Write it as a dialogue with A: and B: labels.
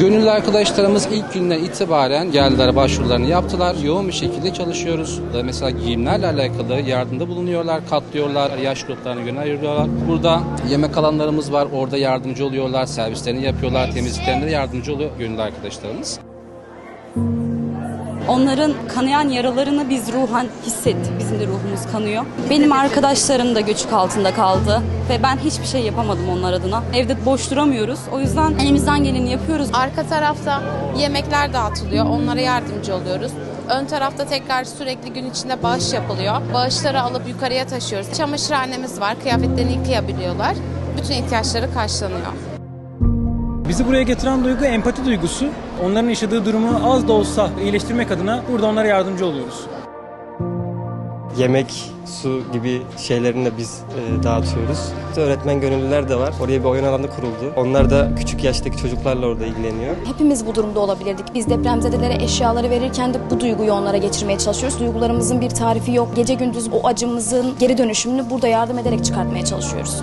A: Gönüllü arkadaşlarımız ilk günden itibaren geldiler, başvurularını yaptılar. Yoğun bir şekilde çalışıyoruz. Mesela giyimlerle alakalı yardımda bulunuyorlar, katlıyorlar, yaş gruplarına göre ayırıyorlar. Burada yemek alanlarımız var, orada yardımcı oluyorlar, servislerini yapıyorlar, temizliklerinde de yardımcı oluyor gönüllü arkadaşlarımız.
B: Onların kanayan yaralarını biz ruhen hissettik. Bizim de ruhumuz kanıyor. Benim arkadaşlarım da göçük altında kaldı ve ben hiçbir şey yapamadım onlar adına. Evde boş duramıyoruz. O yüzden elimizden geleni yapıyoruz.
C: Arka tarafta yemekler dağıtılıyor. Onlara yardımcı oluyoruz. Ön tarafta tekrar sürekli gün içinde bağış yapılıyor. Bağışları alıp yukarıya taşıyoruz. Çamaşırhanemiz var. Kıyafetlerini yıkayabiliyorlar. Bütün ihtiyaçları karşılanıyor.
D: Bizi buraya getiren duygu empati duygusu. Onların yaşadığı durumu az da olsa iyileştirmek adına burada onlara yardımcı oluyoruz.
E: yemek, su gibi şeylerini de biz e, dağıtıyoruz. İşte öğretmen gönüllüler de var. Oraya bir oyun alanı kuruldu. Onlar da küçük yaştaki çocuklarla orada ilgileniyor.
F: Hepimiz bu durumda olabilirdik. Biz depremzedelere eşyaları verirken de bu duyguyu onlara geçirmeye çalışıyoruz. Duygularımızın bir tarifi yok. Gece gündüz o acımızın geri dönüşümünü burada yardım ederek çıkartmaya çalışıyoruz.